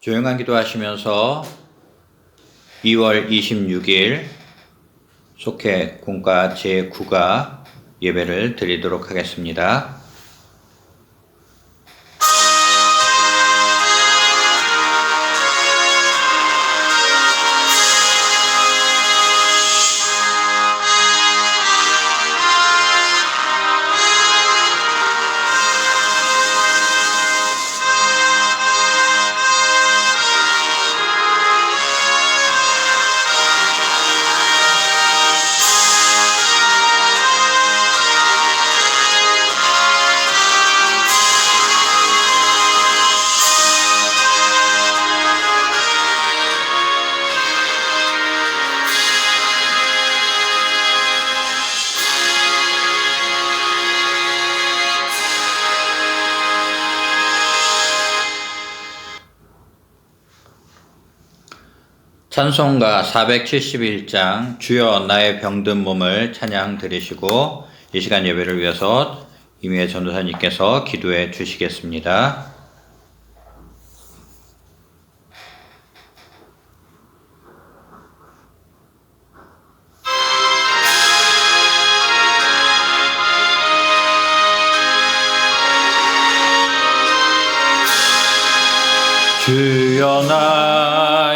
조용한 기도하시면서 2월 26일 속회 공과 제9가 예배를 드리도록 하겠습니다. 찬송가 471장 주여 나의 병든 몸을 찬양 드리시고 이 시간 예배를 위해서 이미혜 전도사님께서 기도해 주시겠습니다. 주여 나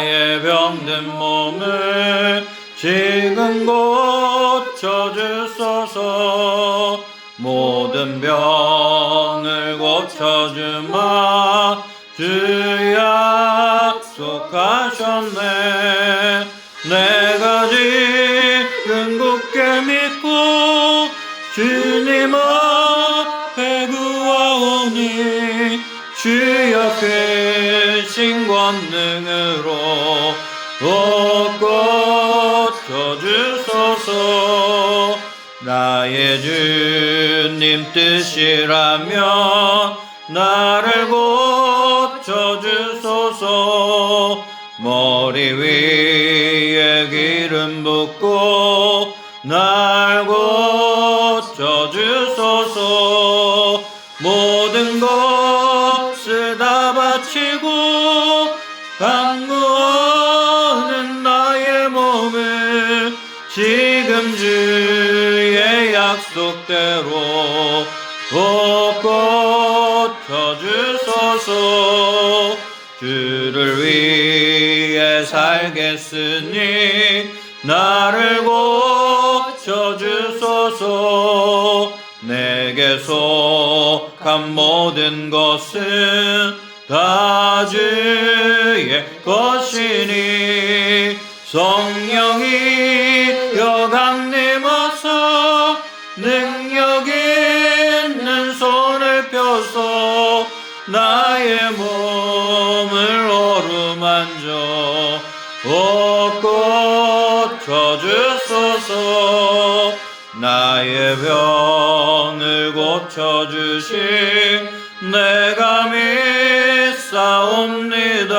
의 병든 몸을 지금 고쳐주소서. 모든 병을 고쳐주마. 주 약속하셨네. 내가 지금 굳게 믿고 주님 앞에 구하오니 주여 크신 권능으로 주님 뜻이라면 나를 고쳐주소서. 머리 위에 기름 붓고 날 고쳐주소서. 모든 것 약속대로 곧 고쳐주소서. 주를 위해 살겠으니 나를 고쳐주소서. 내게 속한 모든 것은 다 주의 것이니 성령이 여강림어서 고쳐주신 내가 믿사옵니다.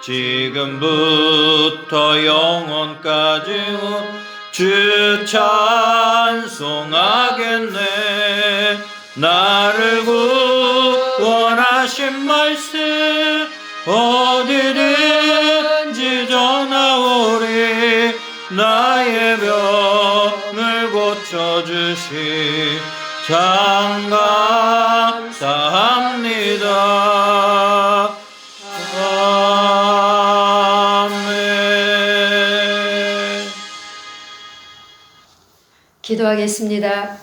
지금부터 영원까지 주 찬송하겠네. 나를 구원하신 말씀 어디든지 전하오리. 나의 병을 고쳐주시 장감사합니다 아멘 기도하겠습니다.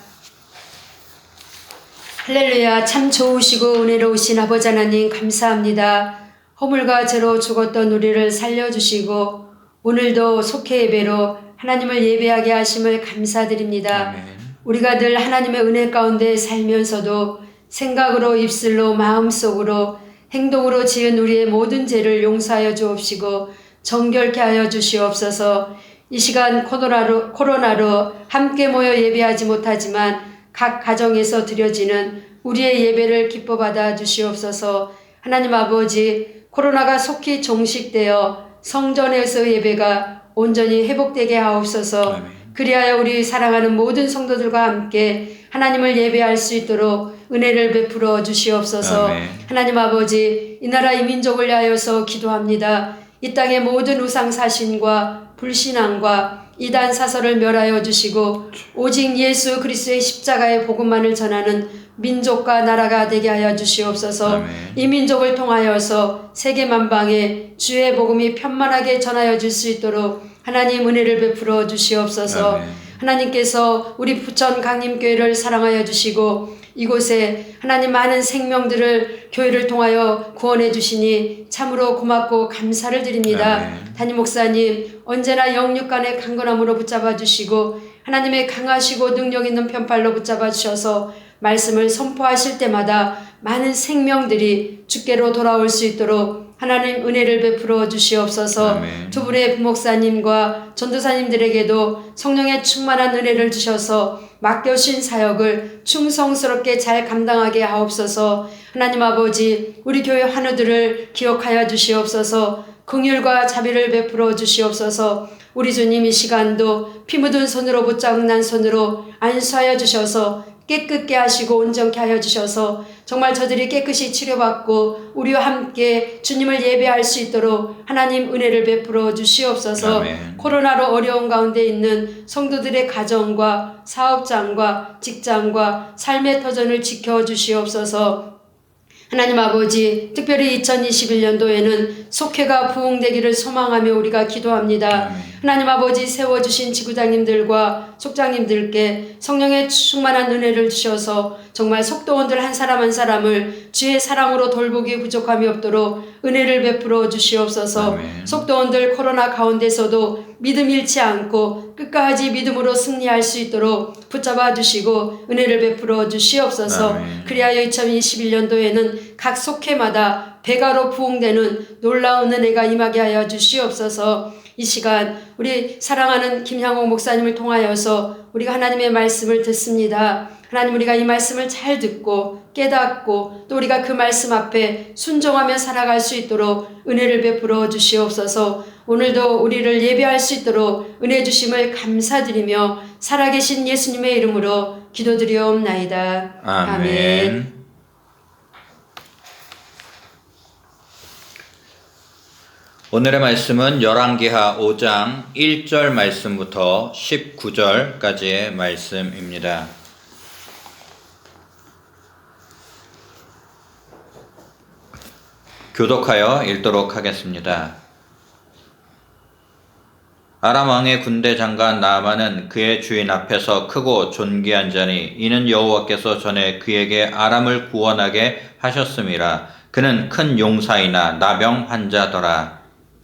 할렐루야 참 좋으시고 은혜로우신 아버지 하나님 감사합니다. 허물과 죄로 죽었던 우리를 살려주시고 오늘도 속회 예배로 하나님을 예배하게 하심을 감사드립니다. 아멘. 우리가 늘 하나님의 은혜 가운데 살면서도 생각으로 입술로 마음속으로 행동으로 지은 우리의 모든 죄를 용서하여 주옵시고 정결케 하여 주시옵소서. 이 시간 코로나로, 코로나로 함께 모여 예배하지 못하지만 각 가정에서 드려지는 우리의 예배를 기뻐 받아 주시옵소서. 하나님 아버지 코로나가 속히 종식되어 성전에서 예배가 온전히 회복되게 하옵소서. 아멘. 그리하여 우리 사랑하는 모든 성도들과 함께 하나님을 예배할 수 있도록 은혜를 베풀어 주시옵소서. 아멘. 하나님 아버지, 이 나라 이 민족을 위하여서 기도합니다. 이 땅의 모든 우상 사신과 불신앙과 이단 사설을 멸하여 주시고 오직 예수 그리스도의 십자가의 복음만을 전하는 민족과 나라가 되게 하여 주시옵소서. 아멘. 이 민족을 통하여서 세계 만방에 주의 복음이 편만하게 전하여 줄 수 있도록 하나님 은혜를 베풀어 주시옵소서. 아멘. 하나님께서 우리 부천 강림교회를 사랑하여 주시고 이곳에 하나님 많은 생명들을 교회를 통하여 구원해 주시니 참으로 고맙고 감사를 드립니다. 아멘. 담임 목사님 언제나 영육간의 강건함으로 붙잡아 주시고 하나님의 강하시고 능력 있는 편팔로 붙잡아 주셔서 말씀을 선포하실 때마다 많은 생명들이 주께로 돌아올 수 있도록 하나님 은혜를 베풀어 주시옵소서. 아멘. 두 분의 부목사님과 전도사님들에게도 성령의 충만한 은혜를 주셔서 맡겨신 사역을 충성스럽게 잘 감당하게 하옵소서. 하나님 아버지, 우리 교회 환우들을 기억하여 주시옵소서. 긍휼과 자비를 베풀어 주시옵소서. 우리 주님 이 시간도 피 묻은 손으로 붙잡은 난 손으로 안수하여 주셔서 깨끗게 하시고 온전케 하여 주셔서 정말 저들이 깨끗이 치료받고 우리와 함께 주님을 예배할 수 있도록 하나님 은혜를 베풀어 주시옵소서 아멘. 코로나로 어려운 가운데 있는 성도들의 가정과 사업장과 직장과 삶의 터전을 지켜 주시옵소서 하나님 아버지, 특별히 2021년도에는 속회가 부흥되기를 소망하며 우리가 기도합니다. 하나님 아버지 세워주신 지구장님들과 속장님들께 성령의 충만한 은혜를 주셔서 정말 속도원들 한 사람 한 사람을 주의 사랑으로 돌보기 부족함이 없도록 은혜를 베풀어 주시옵소서. 아멘. 속도원들 코로나 가운데서도 믿음 잃지 않고 끝까지 믿음으로 승리할 수 있도록 붙잡아 주시고 은혜를 베풀어 주시옵소서. 아멘. 그리하여 2021년도에는 각 속회마다 배가로 부흥되는 놀라운 은혜가 임하게 하여 주시옵소서. 이 시간 우리 사랑하는 김향옥 목사님을 통하여서 우리가 하나님의 말씀을 듣습니다. 하나님 우리가 이 말씀을 잘 듣고 깨닫고 또 우리가 그 말씀 앞에 순종하며 살아갈 수 있도록 은혜를 베풀어 주시옵소서. 오늘도 우리를 예배할 수 있도록 은혜 주심을 감사드리며 살아계신 예수님의 이름으로 기도드리옵나이다. 아멘. 오늘의 말씀은 열왕기하 5장 1절 말씀부터 19절까지의 말씀입니다. 교독하여 읽도록 하겠습니다. 아람 왕의 군대 장관 나아만은 그의 주인 앞에서 크고 존귀한 자니 이는 여호와께서 전에 그에게 아람을 구원하게 하셨음이라 그는 큰 용사이나 나병 환자더라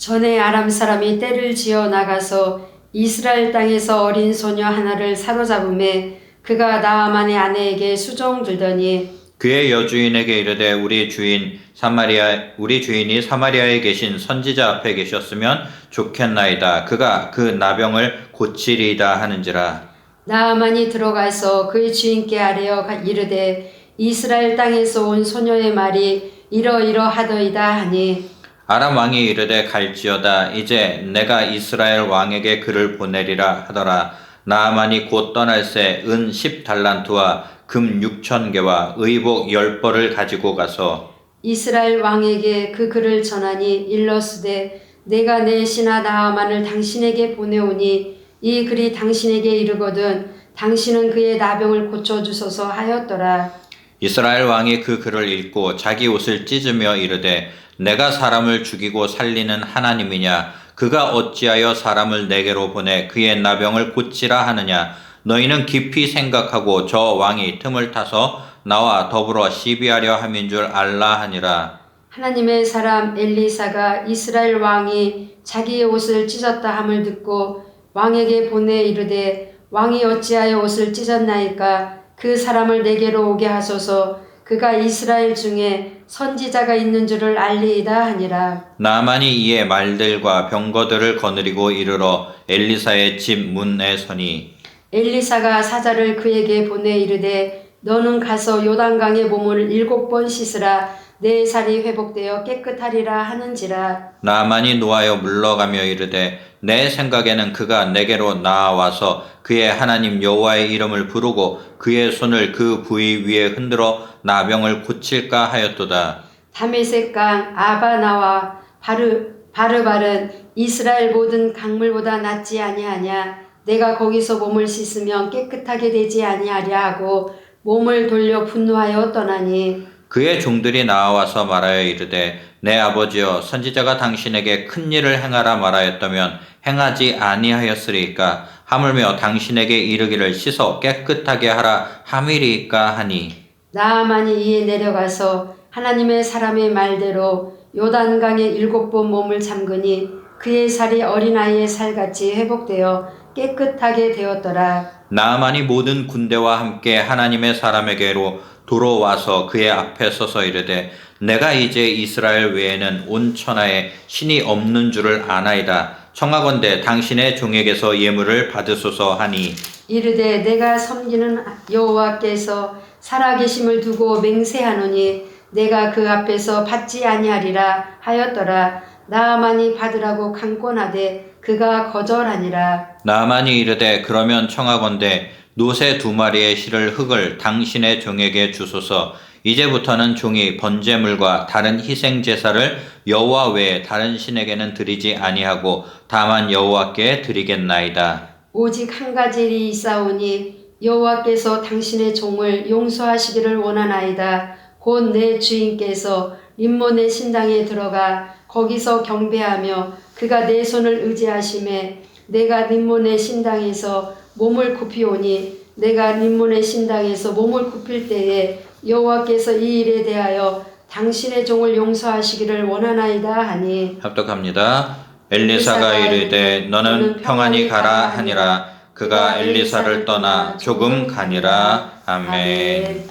전에 아람 사람이 떼를 지어 나가서 이스라엘 땅에서 어린 소녀 하나를 사로잡음에 그가 나아만의 아내에게 수종 들더니 그의 여주인에게 이르되 우리 주인 사마리아 우리 주인이 사마리아에 계신 선지자 앞에 계셨으면 좋겠나이다. 그가 그 나병을 고치리이다 하는지라. 나아만이 들어가서 그의 주인께 아뢰어 가- 이르되 이스라엘 땅에서 온 소녀의 말이 이러이러하더이다 하니 아람 왕이 이르되 갈지어다 이제 내가 이스라엘 왕에게 그를 보내리라 하더라. 나아만이 곧 떠날새 은 10달란트와 금 6천 개와 의복 10벌을 가지고 가서 이스라엘 왕에게 그 글을 전하니 일러스되 내가 내 신하 나아만을 당신에게 보내오니 이 글이 당신에게 이르거든 당신은 그의 나병을 고쳐 주소서 하였더라. 이스라엘 왕이 그 글을 읽고 자기 옷을 찢으며 이르되 내가 사람을 죽이고 살리는 하나님이냐? 그가 어찌하여 사람을 내게로 보내 그의 나병을 고치라 하느냐? 너희는 깊이 생각하고 저 왕이 틈을 타서 나와 더불어 시비하려 함인 줄 알라 하니라. 하나님의 사람 엘리사가 이스라엘 왕이 자기의 옷을 찢었다 함을 듣고 왕에게 보내 이르되 왕이 어찌하여 옷을 찢었나이까? 그 사람을 내게로 오게 하소서. 그가 이스라엘 중에 선지자가 있는 줄을 알리이다 하니라. 나만이 이에 말들과 병거들을 거느리고 이르러 엘리사의 집 문에 서니. 엘리사가 사자를 그에게 보내 이르되 너는 가서 요단강에 몸을 일곱 번 씻으라. 내 살이 회복되어 깨끗하리라 하는지라. 나만이 노하여 물러가며 이르되 내 생각에는 그가 내게로 나와서 그의 하나님 여호와의 이름을 부르고 그의 손을 그 부위 위에 흔들어 나병을 고칠까 하였도다. 다메섹 강 아바나와 바르 바르발은 이스라엘 모든 강물보다 낫지 아니하냐 내가 거기서 몸을 씻으면 깨끗하게 되지 아니하랴 하고 몸을 돌려 분노하여 떠나니 그의 종들이 나와서 말하여 이르되 내 아버지여 선지자가 당신에게 큰 일을 행하라 말하였다면 행하지 아니하였으리까 하물며 당신에게 이르기를 씻어 깨끗하게 하라 함이리까 하니 나아만이 이에 내려가서 하나님의 사람의 말대로 요단강에 일곱 번 몸을 잠그니 그의 살이 어린아이의 살같이 회복되어 깨끗하게 되었더라. 나아만이 모든 군대와 함께 하나님의 사람에게로 돌아와서 그의 앞에 서서 이르되 내가 이제 이스라엘 외에는 온 천하에 신이 없는 줄을 아나이다. 청하건대 당신의 종에게서 예물을 받으소서 하니 이르되 내가 섬기는 여호와께서 살아계심을 두고 맹세하노니 내가 그 앞에서 받지 아니하리라 하였더라. 나아만이 받으라고 강권하되 그가 거절하니라. 나만이 이르되 그러면 청하건대 노새 두 마리의 실을 흙을 당신의 종에게 주소서 이제부터는 종이 번제물과 다른 희생 제사를 여호와 외에 다른 신에게는 드리지 아니하고 다만 여호와께 드리겠나이다. 오직 한 가지 일이 있사오니 여호와께서 당신의 종을 용서하시기를 원하나이다. 곧 내 주인께서 림몬의 신당에 들어가 거기서 경배하며 그가 내 손을 의지하심에 내가 림몬의 신당에서 몸을 굽히오니 내가 림몬의 신당에서 몸을 굽힐 때에 여호와께서 이 일에 대하여 당신의 종을 용서하시기를 원하나이다 하니 합독합니다. 엘리사가 이르되 너는 평안히 가라 하니라 그가 엘리사를 떠나 조금 가니라 아멘.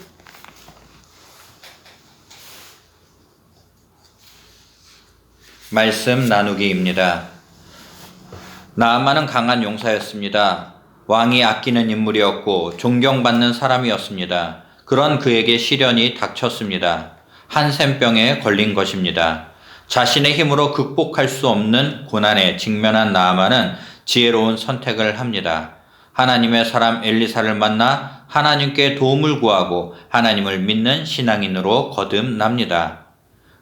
말씀 나누기입니다. 나아만은 강한 용사였습니다. 왕이 아끼는 인물이었고 존경받는 사람이었습니다. 그런 그에게 시련이 닥쳤습니다. 한센병에 걸린 것입니다. 자신의 힘으로 극복할 수 없는 고난에 직면한 나아만은 지혜로운 선택을 합니다. 하나님의 사람 엘리사를 만나 하나님께 도움을 구하고 하나님을 믿는 신앙인으로 거듭납니다.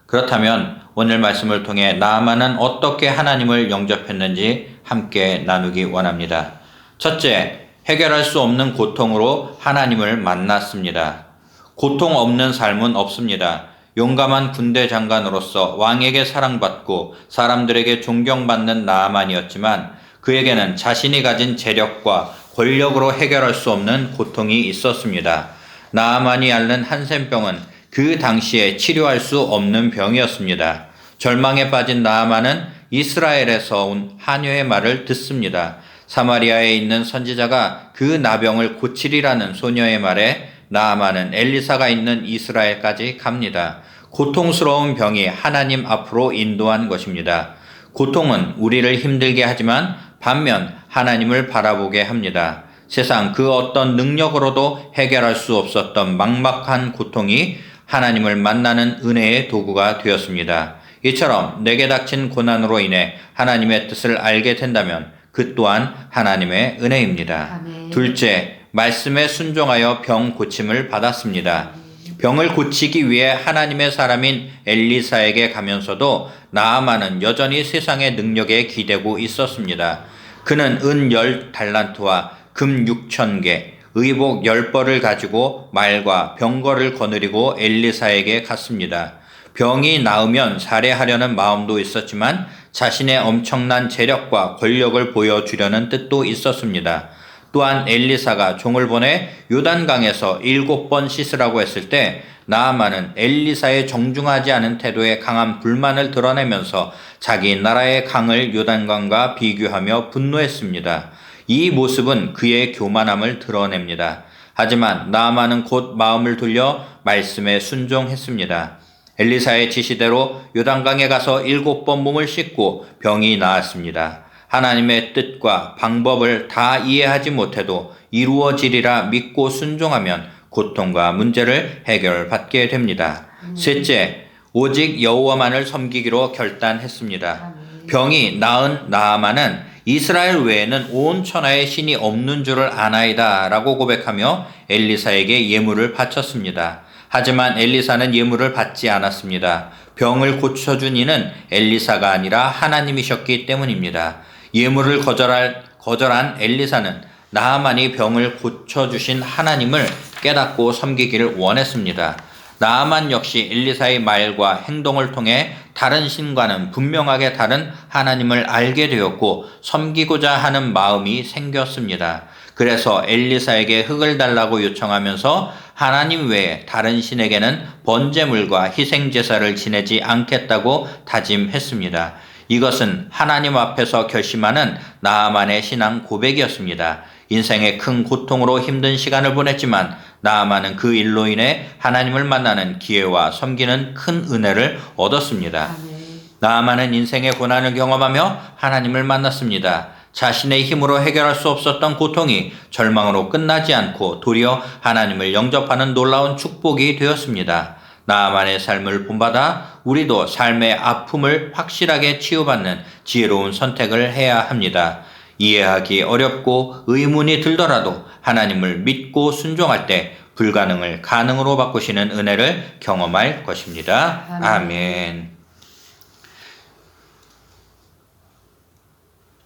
그렇다면 오늘 말씀을 통해 나아만은 어떻게 하나님을 영접했는지 함께 나누기 원합니다. 첫째, 해결할 수 없는 고통으로 하나님을 만났습니다. 고통 없는 삶은 없습니다. 용감한 군대 장관으로서 왕에게 사랑받고 사람들에게 존경받는 나아만이었지만 그에게는 자신이 가진 재력과 권력으로 해결할 수 없는 고통이 있었습니다. 나아만이 앓는 한센병은 그 당시에 치료할 수 없는 병이었습니다. 절망에 빠진 나아만은 이스라엘에서 온 하녀의 말을 듣습니다. 사마리아에 있는 선지자가 그 나병을 고치리라는 소녀의 말에 나아만은 엘리사가 있는 이스라엘까지 갑니다. 고통스러운 병이 하나님 앞으로 인도한 것입니다. 고통은 우리를 힘들게 하지만 반면 하나님을 바라보게 합니다. 세상 그 어떤 능력으로도 해결할 수 없었던 막막한 고통이 하나님을 만나는 은혜의 도구가 되었습니다. 이처럼 내게 닥친 고난으로 인해 하나님의 뜻을 알게 된다면 그 또한 하나님의 은혜입니다. 아멘. 둘째, 말씀에 순종하여 병 고침을 받았습니다. 병을 고치기 위해 하나님의 사람인 엘리사에게 가면서도 나아만은 여전히 세상의 능력에 기대고 있었습니다. 그는 은 열 달란트와 금 육천 개, 의복 열 벌을 가지고 말과 병거를 거느리고 엘리사에게 갔습니다. 병이 나으면 살해하려는 마음도 있었지만 자신의 엄청난 재력과 권력을 보여주려는 뜻도 있었습니다. 또한 엘리사가 종을 보내 요단강에서 일곱 번 씻으라고 했을 때 나아만은 엘리사의 정중하지 않은 태도에 강한 불만을 드러내면서 자기 나라의 강을 요단강과 비교하며 분노했습니다. 이 모습은 그의 교만함을 드러냅니다. 하지만 나아만은 곧 마음을 돌려 말씀에 순종했습니다. 엘리사의 지시대로 요단강에 가서 일곱 번 몸을 씻고 병이 나았습니다. 하나님의 뜻과 방법을 다 이해하지 못해도 이루어지리라 믿고 순종하면 고통과 문제를 해결받게 됩니다. 셋째, 오직 여호와만을 섬기기로 결단했습니다. 병이 나은 나아만은 이스라엘 외에는 온 천하에 신이 없는 줄을 아나이다라고 고백하며 엘리사에게 예물을 바쳤습니다. 하지만 엘리사는 예물을 받지 않았습니다. 병을 고쳐준 이는 엘리사가 아니라 하나님이셨기 때문입니다. 예물을 거절할, 거절한 엘리사는 나아만이 병을 고쳐주신 하나님을 깨닫고 섬기기를 원했습니다. 나아만 역시 엘리사의 말과 행동을 통해 다른 신과는 분명하게 다른 하나님을 알게 되었고 섬기고자 하는 마음이 생겼습니다. 그래서 엘리사에게 흙을 달라고 요청하면서 하나님 외에 다른 신에게는 번제물과 희생 제사를 지내지 않겠다고 다짐했습니다. 이것은 하나님 앞에서 결심하는 나아만의 신앙 고백이었습니다. 인생의 큰 고통으로 힘든 시간을 보냈지만 나아만은 그 일로 인해 하나님을 만나는 기회와 섬기는 큰 은혜를 얻었습니다. 아멘. 나아만은 인생의 고난을 경험하며 하나님을 만났습니다. 자신의 힘으로 해결할 수 없었던 고통이 절망으로 끝나지 않고 도리어 하나님을 영접하는 놀라운 축복이 되었습니다. 나아만의 삶을 본받아 우리도 삶의 아픔을 확실하게 치유받는 지혜로운 선택을 해야 합니다. 이해하기 어렵고 의문이 들더라도 하나님을 믿고 순종할 때 불가능을 가능으로 바꾸시는 은혜를 경험할 것입니다. 아멘. 아멘.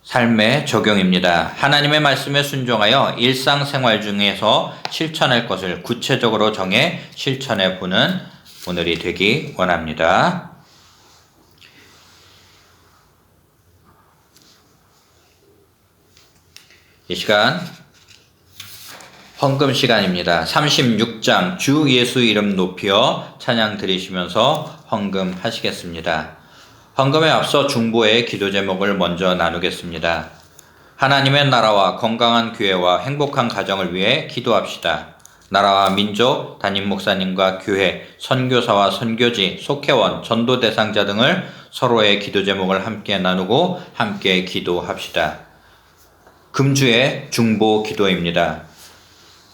삶의 적용입니다. 하나님의 말씀에 순종하여 일상생활 중에서 실천할 것을 구체적으로 정해 실천해 보는 오늘이 되기 원합니다. 이 시간 헌금 시간입니다. 36장 주 예수 이름 높여 찬양 드리시면서 헌금 하시겠습니다. 헌금에 앞서 중보의 기도 제목을 먼저 나누겠습니다. 하나님의 나라와 건강한 교회와 행복한 가정을 위해 기도합시다. 나라와 민족, 담임 목사님과 교회, 선교사와 선교지, 속회원, 전도 대상자 등을 서로의 기도 제목을 함께 나누고 함께 기도합시다. 금주의 중보 기도입니다.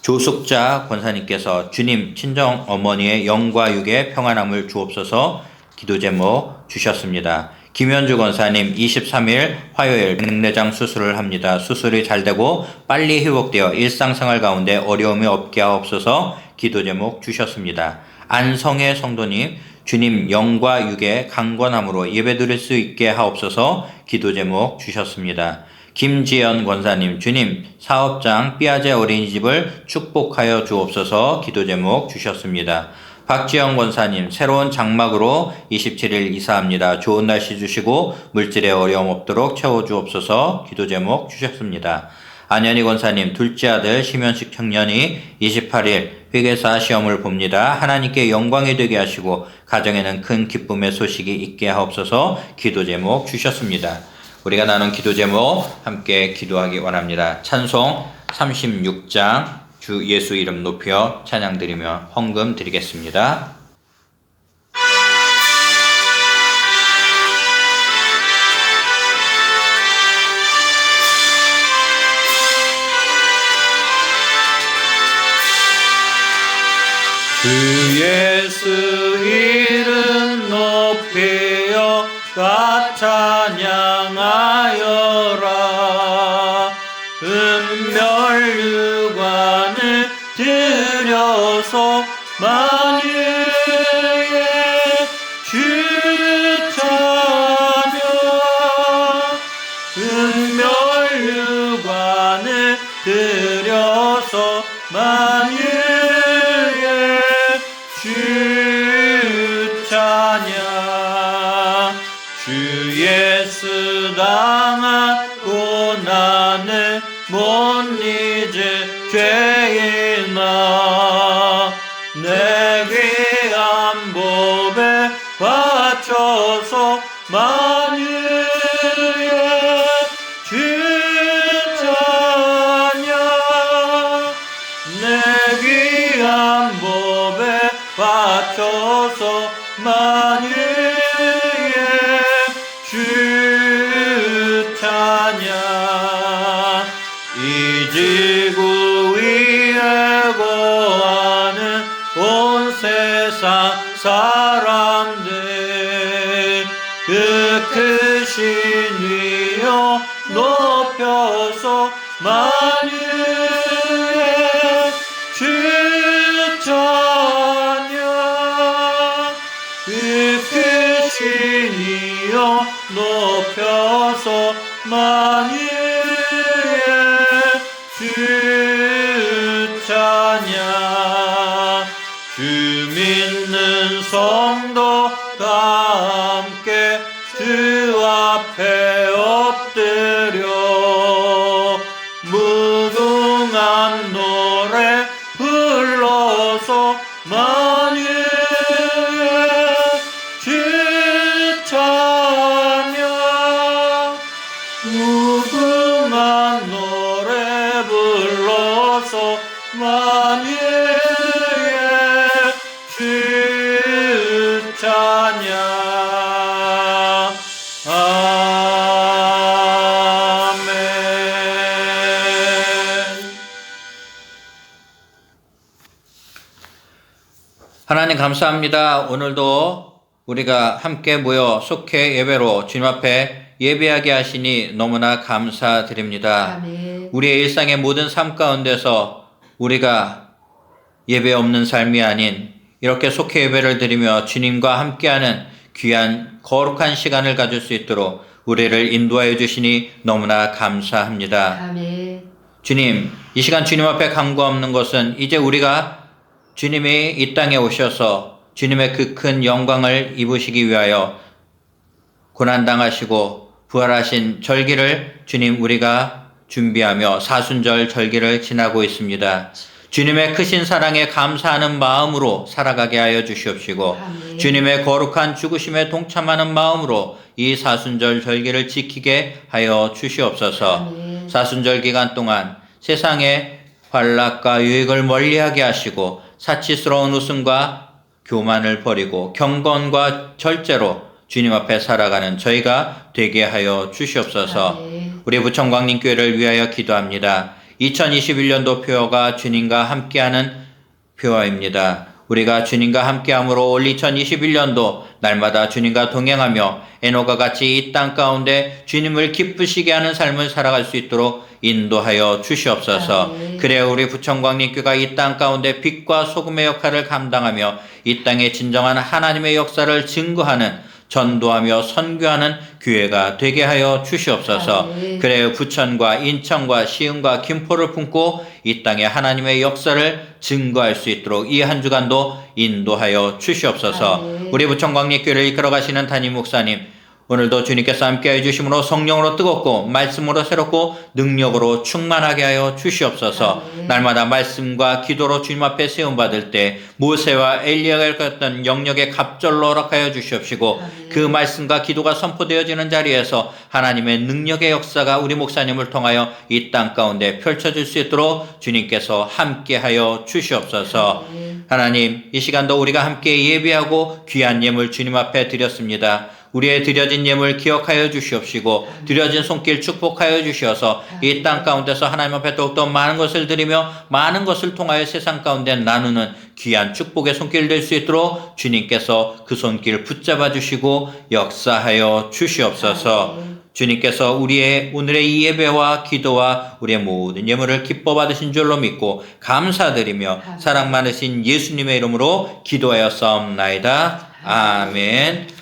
조숙자 권사님께서 주님 친정 어머니의 영과 육의 평안함을 주옵소서 기도 제목 주셨습니다. 김현주 권사님 23일 화요일 백내장 수술을 합니다. 수술이 잘 되고 빨리 회복되어 일상생활 가운데 어려움이 없게 하옵소서 기도 제목 주셨습니다. 안성의 성도님 주님 영과 육의 강건함으로 예배드릴 수 있게 하옵소서 기도 제목 주셨습니다. 김지연 권사님, 주님, 사업장 삐아제 어린이집을 축복하여 주옵소서 기도 제목 주셨습니다. 박지영 권사님, 새로운 장막으로 27일 이사합니다. 좋은 날씨 주시고 물질에 어려움 없도록 채워주옵소서 기도 제목 주셨습니다. 안현희 권사님, 둘째 아들 심현식 청년이 28일 회계사 시험을 봅니다. 하나님께 영광이 되게 하시고 가정에는 큰 기쁨의 소식이 있게 하옵소서 기도 제목 주셨습니다. 우리가 나눈 기도 제목 함께 기도하기 원합니다. 찬송 36장 주 예수 이름 높여 찬양 드리며 헌금 드리겠습니다. 주 예수 고난을 못 잊을 죄인아 만유의 주 찬양 그 크신 이여 높여서 만 불러서 만유의 주 찬양 아멘 하나님 감사합니다. 오늘도 우리가 함께 모여 속회 예배로 주님 앞에 예배하게 하시니 너무나 감사드립니다. 아멘. 우리의 일상의 모든 삶 가운데서 우리가 예배 없는 삶이 아닌 이렇게 속회 예배를 드리며 주님과 함께하는 귀한 거룩한 시간을 가질 수 있도록 우리를 인도하여 주시니 너무나 감사합니다. 아멘. 주님, 이 시간 주님 앞에 간구 없는 것은 이제 우리가 주님이 이 땅에 오셔서 주님의 그 큰 영광을 입으시기 위하여 고난당하시고 부활하신 절기를 주님 우리가 준비하며 사순절 절기를 지나고 있습니다. 주님의 크신 사랑에 감사하는 마음으로 살아가게 하여 주시옵시고 아멘. 주님의 거룩한 죽으심에 동참하는 마음으로 이 사순절 절기를 지키게 하여 주시옵소서. 아멘. 사순절 기간 동안 세상의 환락과 유익을 멀리하게 하시고 사치스러운 웃음과 교만을 버리고 경건과 절제로 주님 앞에 살아가는 저희가 되게 하여 주시옵소서. 아멘. 우리 부천광림 교회를 위하여 기도합니다. 2021년도 표어가 주님과 함께하는 표어입니다. 우리가 주님과 함께함으로 올 2021년도 날마다 주님과 동행하며 에노가 같이 이 땅 가운데 주님을 기쁘시게 하는 삶을 살아갈 수 있도록 인도하여 주시옵소서. 아멘. 그래 우리 부천광림교가 이 땅 가운데 빛과 소금의 역할을 감당하며 이 땅의 진정한 하나님의 역사를 증거하는 전도하며 선교하는 교회가 되게 하여 주시옵소서. 아멘. 그래 부천과 인천과 시흥과 김포를 품고 이 땅에 하나님의 역사를 증거할 수 있도록 이 한 주간도 인도하여 주시옵소서. 아멘. 우리 부천광립교회를 이끌어 가시는 담임 목사님 오늘도 주님께서 함께해 주심으로 성령으로 뜨겁고 말씀으로 새롭고 능력으로 충만하게 하여 주시옵소서. 날마다 말씀과 기도로 주님 앞에 세움 받을 때 모세와 엘리야가 겪었던 영역의 갑절로 허락하여 주시옵시고. 그 말씀과 기도가 선포되어지는 자리에서 하나님의 능력의 역사가 우리 목사님을 통하여 이 땅 가운데 펼쳐질 수 있도록 주님께서 함께하여 주시옵소서. 하나님, 이 시간도 우리가 함께 예배하고 귀한 예물 주님 앞에 드렸습니다. 우리의 드려진 예물 기억하여 주시옵시고 드려진 손길 축복하여 주시어서 이 땅 가운데서 하나님 앞에 더욱더 많은 것을 드리며 많은 것을 통하여 세상 가운데 나누는 귀한 축복의 손길 될 수 있도록 주님께서 그 손길 붙잡아 주시고 역사하여 주시옵소서. 주님께서 우리의 오늘의 이 예배와 기도와 우리의 모든 예물을 기뻐 받으신 줄로 믿고 감사드리며. 사랑 많으신 예수님의 이름으로 기도하여 싸움나이다. 아멘.